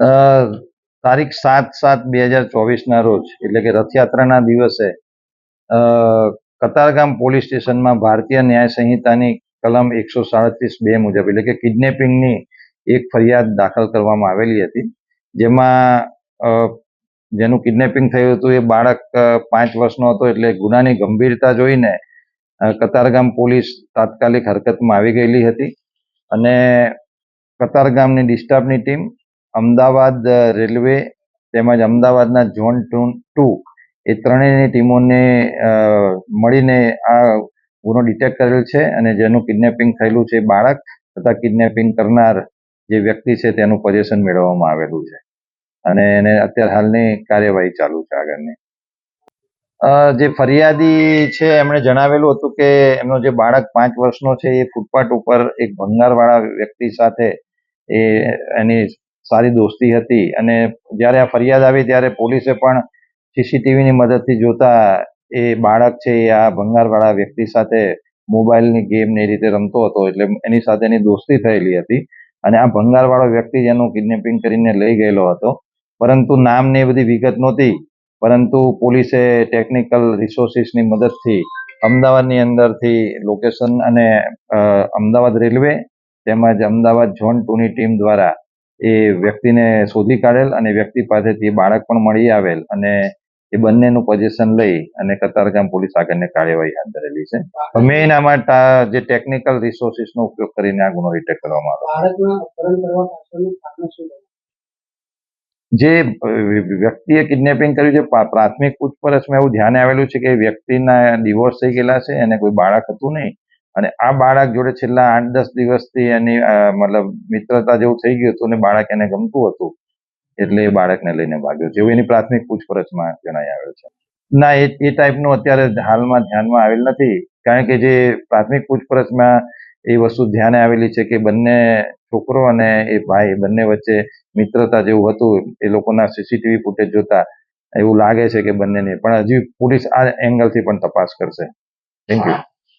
તારીખ સાત સાત બે હજાર ચોવીસના રોજ, એટલે કે રથયાત્રાના દિવસે કતારગામ પોલીસ સ્ટેશનમાં ભારતીય ન્યાય સંહિતાની કલમ એકસો સાડત્રીસ બે મુજબ, એટલે કે કિડનેપિંગની એક ફરિયાદ દાખલ કરવામાં આવેલી હતી, જેમાં જેનું કિડનેપિંગ થયું હતું એ બાળક પાંચ વર્ષનો હતો, એટલે ગુનાની ગંભીરતા જોઈને કતારગામ પોલીસ તાત્કાલિક હરકતમાં આવી ગયેલી હતી, અને કતારગામની ડિસ્ટર્બની ટીમ અમદાવાદ રેલવે તેમજ અમદાવાદના ઝોન ટુ ટુ એ ત્રણેયની ટીમોને મળીને આ ગુનો ડિટેક્ટ કરેલ છે અને જેનું કિડનેપિંગ થયેલું છે બાળક તથા કિડનેપિંગ કરનાર જે વ્યક્તિ છે તેનું પોઝેશન મેળવવામાં આવેલું છે. અને એને અત્યારે હાલની કાર્યવાહી ચાલુ છે આગળની. જે ફરિયાદી છે એમણે જણાવેલું હતું કે એમનો જે બાળક પાંચ વર્ષનો છે એ ફૂટપાથ ઉપર એક ભંગારવાળા વ્યક્તિ સાથે એ એની સારી દોસ્તી હતી અને જ્યારે આ ફરિયાદ આવી ત્યારે પોલીસે પણ સીસીટીવીની મદદથી જોતા એ બાળક છે એ આ ભંગારવાળા વ્યક્તિ સાથે મોબાઈલની ગેમ ને એ રીતે રમતો હતો એટલે એની સાથે એની દોસ્તી થયેલી હતી અને આ ભંગારવાળો વ્યક્તિ જેનું કિડનેપિંગ કરીને લઈ ગયેલો હતો. પરંતુ નામ ને એ બધી વિગત નહોતી, પરંતુ પોલીસે ટેકનિકલ રિસોર્સિસની મદદથી અમદાવાદની અંદરથી લોકેશન અને અમદાવાદ રેલવે તેમજ અમદાવાદ ઝોન ટુની ટીમ દ્વારા એ વ્યક્તિને શોધી કાઢેલ અને વ્યક્તિ પાસેથી એ બાળક પણ મળી આવેલ અને એ બંનેનું પોઝિશન લઈ અને કતારગામ પોલીસ આગળની કાર્યવાહી હાથ ધરેલી છે. મેઇન આમાં જે ટેકનિકલ રિસોર્સિસનો ઉપયોગ કરીને આ ગુનો ડિટેક્ટ કરવામાં આવ્યો? જે વ્યક્તિએ કિડનેપિંગ કર્યું છે પ્રા- પ્રાથમિક પૂછપરછમાં એવું ધ્યાન આવેલું છે કે વ્યક્તિના ડિવોર્સ થઈ ગયેલા છે અને કોઈ બાળક હતું નહીં. અને આ બાળક જોડે છેલ્લા આઠ દસ દિવસથી એની મતલબ મિત્રતા જેવું થઈ ગયું હતું અને બાળક એને ગમતું હતું, એટલે એ બાળકને લઈને ભાગ્યો છે એવું એની પ્રાથમિક પૂછપરછમાં જણાઈ આવેલ છે. ના, એ એ ટાઈપનું અત્યારે હાલમાં ધ્યાનમાં આવેલ નથી, કારણ કે જે પ્રાથમિક પૂછપરછમાં એ વસ્તુ ધ્યાને આવેલી છે કે બંને છોકરો અને એ ભાઈ બંને વચ્ચે મિત્રતા જેવું હતું, એ લોકોના સીસીટીવી ફૂટેજ જોતા એવું લાગે છે કે બંનેને, પણ હજી પોલીસ આ એંગલથી પણ તપાસ કરશે. Thank you